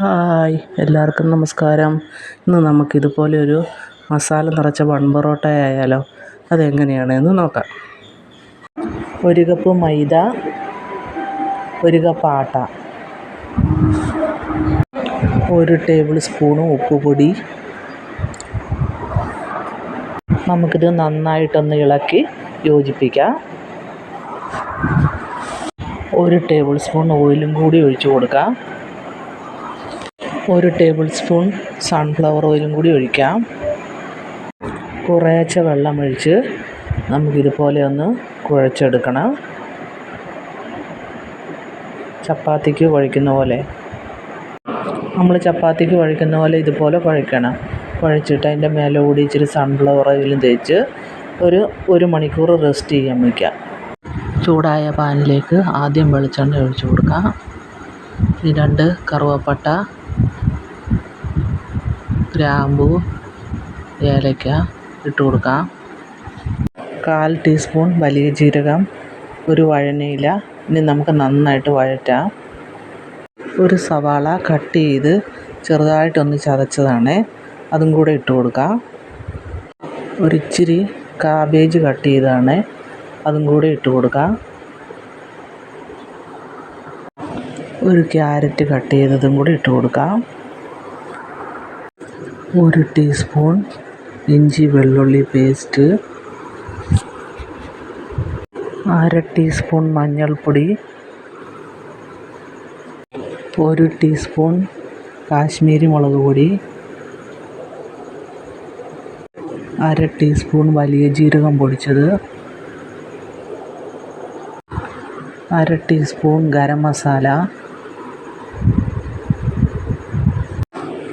Hi എല്ലാവർക്കും നമസ്കാരം. ഇന്ന് നമുക്കിതുപോലെ ഒരു മസാല നിറച്ച വൺ പൊറോട്ട ആയാലോ? അതെങ്ങനെയാണെന്ന് നോക്കാം. ഒരു കപ്പ് മൈദ ഒരു കപ്പ് ആട്ട ഒരു ടേബിൾ സ്പൂണ് ഉപ്പുപൊടി. നമുക്കിത് നന്നായിട്ടൊന്ന് ഇളക്കി യോജിപ്പിക്കാം. ഒരു ടേബിൾ സ്പൂൺ ഓയിലും കൂടി ഒഴിച്ചു കൊടുക്കാം. ഒരു ടേബിൾ സ്പൂൺ സൺഫ്ലവർ ഓയിലും കൂടി ഒഴിക്കാം. കുറേശ്ശെ വെള്ളമൊഴിച്ച് നമുക്കിതുപോലെ ഒന്ന് കുഴച്ചെടുക്കണം. ചപ്പാത്തിക്ക് കുഴയ്ക്കുന്ന പോലെ. നമ്മൾ ചപ്പാത്തിക്ക് കുഴയ്ക്കുന്ന പോലെ ഇതുപോലെ കുഴയ്ക്കണം. കുഴച്ചിട്ട് അതിന്റെ മേലെ കൂടി ഇച്ചിരി സൺഫ്ലവർ ഓയിലും തേച്ച് ഒരു ഒരു മണിക്കൂർ റെസ്റ്റ് ചെയ്യാൻ വയ്ക്കാം ചൂടായ പാനിലേക്ക് ആദ്യം വെളിച്ചെണ്ണ ഒഴിച്ചു കൊടുക്കാം. രണ്ട് കറുവപ്പട്ട ഗ്രാമ്പു ഏലക്ക ഇട്ട് കൊടുക്കാം. കാൽ ടീസ്പൂൺ വലിയ ജീരകം ഒരു വഴനയില. ഇനി നമുക്ക് നന്നായിട്ട് വഴറ്റാം. ഒരു സവാള കട്ട് ചെയ്ത് ചെറുതായിട്ടൊന്ന് ചതച്ചതാണ്. അതും കൂടെ ഇട്ട് കൊടുക്കാം. ഒരിച്ചിരി കാബേജ് കട്ട് ചെയ്താണ് അതും കൂടെ ഇട്ട് കൊടുക്കാം. ഒരു ക്യാരറ്റ് കട്ട് ചെയ്തതും കൂടി ഇട്ട് കൊടുക്കാം. ഒരു ടീസ്പൂൺ ഇഞ്ചി വെള്ളുള്ളി പേസ്റ്റ് അര ടീസ്പൂൺ മഞ്ഞൾപ്പൊടി ഒരു ടീസ്പൂൺ കാശ്മീരി മുളക് പൊടി അര ടീസ്പൂൺ വലിയ ജീരകം പൊടിച്ചത് അര ടീസ്പൂൺ ഗരം മസാല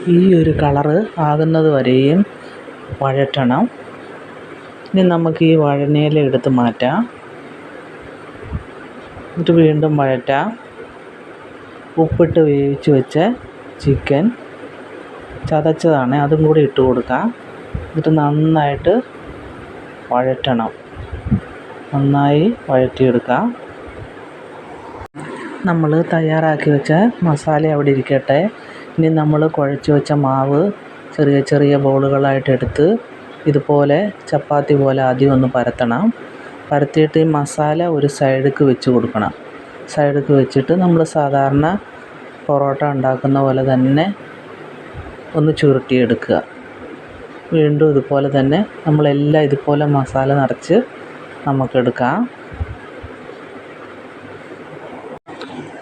ഈ ഒരു കളറ് ആകുന്നത് വരെയും വഴറ്റണം. ഇനി നമുക്ക് ഈ വഴനയില എടുത്ത് മാറ്റാം. എന്നിട്ട് വീണ്ടും വഴറ്റാം. ഉപ്പിട്ട് വേവിച്ച് വെച്ച ചിക്കൻ ചതച്ചതാണ്. അതും കൂടി ഇട്ട് കൊടുക്കാം. എന്നിട്ട് നന്നായിട്ട് വഴറ്റണം. നന്നായി വഴറ്റിയെടുക്കാം. നമ്മൾ തയ്യാറാക്കി വെച്ച മസാല അവിടെ ഇരിക്കട്ടെ. ഇനി നമ്മൾ കുഴച്ച് വെച്ച മാവ് ചെറിയ ചെറിയ ബോളുകളായിട്ട് എടുത്ത് ഇതുപോലെ ചപ്പാത്തി പോലെ ആദ്യം ഒന്ന് പരത്തണം. പരത്തിയിട്ട് ഈ മസാല ഒരു സൈഡിലേക്ക് വെച്ച് കൊടുക്കണം. സൈഡിലേക്ക് വെച്ചിട്ട് നമ്മൾ സാധാരണ പൊറോട്ട ഉണ്ടാക്കുന്ന പോലെ തന്നെ ഒന്ന് ചുരുട്ടിയെടുക്കുക. വീണ്ടും ഇതുപോലെ തന്നെ നമ്മളെല്ലാം ഇതുപോലെ മസാല നിറച്ച് നമുക്കെടുക്കാം.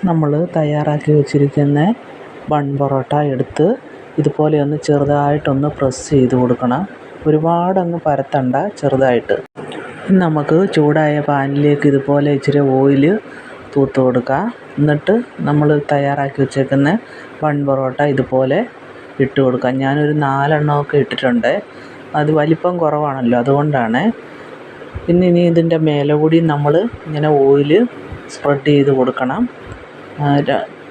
നമ്മൾ തയ്യാറാക്കി വെച്ചിരിക്കുന്ന ബൺ പൊറോട്ട എടുത്ത് ഇതുപോലെ ഒന്ന് ചെറുതായിട്ടൊന്ന് പ്രസ് ചെയ്ത് കൊടുക്കണം. ഒരുപാടങ്ങ് പരത്തണ്ട ചെറുതായിട്ട്. നമുക്ക് ചൂടായ പാനിലേക്ക് ഇതുപോലെ ഇച്ചിരി ഓയിൽ തൂത്ത് കൊടുക്കുക എന്നിട്ട് നമ്മൾ തയ്യാറാക്കി വെച്ചേക്കുന്ന ബൺ പൊറോട്ട ഇതുപോലെ ഇട്ട് കൊടുക്കാം. ഞാനൊരു നാലെണ്ണമൊക്കെ ഇട്ടിട്ടുണ്ട്. അത് വലിപ്പം കുറവാണല്ലോ അതുകൊണ്ടാണ്. പിന്നെ ഇനി ഇതിന്റെ മേലെ കൂടി നമ്മൾ ഇങ്ങനെ ഓയിൽ സ്പ്രെഡ് ചെയ്ത് കൊടുക്കണം.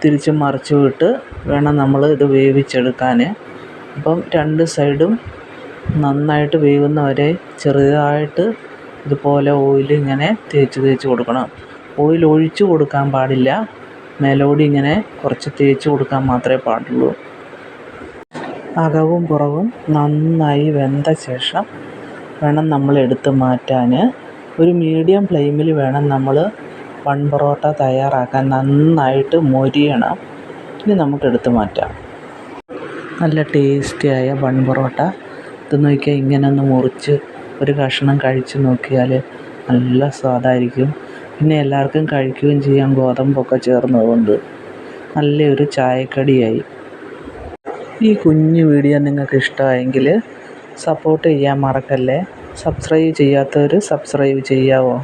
തിരിച്ചും മറിച്ചും ഇട്ട് വേണം നമ്മൾ ഇത് വേവിച്ചെടുക്കാൻ. അപ്പം രണ്ട് സൈഡും നന്നായിട്ട് വേവുന്ന വരെ ചെറുതായിട്ട് ഇതുപോലെ ഓയിൽ ഇങ്ങനെ തേച്ച് തേച്ച് കൊടുക്കണം. ഓയിൽ ഒഴിച്ച് കൊടുക്കാൻ പാടില്ല. മേലോടി ഇങ്ങനെ കുറച്ച് തേച്ച് കൊടുക്കാൻ മാത്രമേ പാടുള്ളൂ. അകവും പുറവും നന്നായി വെന്ത ശേഷം വേണം നമ്മൾ എടുത്ത് മാറ്റാൻ. ഒരു മീഡിയം ഫ്ലെയിമിൽ വേണം നമ്മൾ ബൺ പൊറോട്ട തയ്യാറാക്കാൻ നന്നായിട്ട് മൊരിയണം. ഇനി നമുക്ക് എടുത്ത് മാറ്റാം. നല്ല ടേസ്റ്റിയായ ബൺ പൊറോട്ട ഇത് നോക്കിയാൽ ഇങ്ങനെ ഒന്ന് മുറിച്ച് ഒരു കഷ്ണം കഴിച്ച് നോക്കിയാൽ നല്ല സ്വാദായിരിക്കും. പിന്നെ എല്ലാവർക്കും കഴിക്കുകയും ചെയ്യാം. ഗോതമ്പൊക്കെ ചേർന്നതുകൊണ്ട് നല്ലൊരു ചായക്കടിയായി. ഈ കുഞ്ഞു വീഡിയോ നിങ്ങൾക്ക് ഇഷ്ടമായെങ്കിൽ സപ്പോർട്ട് ചെയ്യാൻ മറക്കല്ലേ? സബ്സ്ക്രൈബ് ചെയ്യാത്തവർ സബ്സ്ക്രൈബ് ചെയ്യാവോ?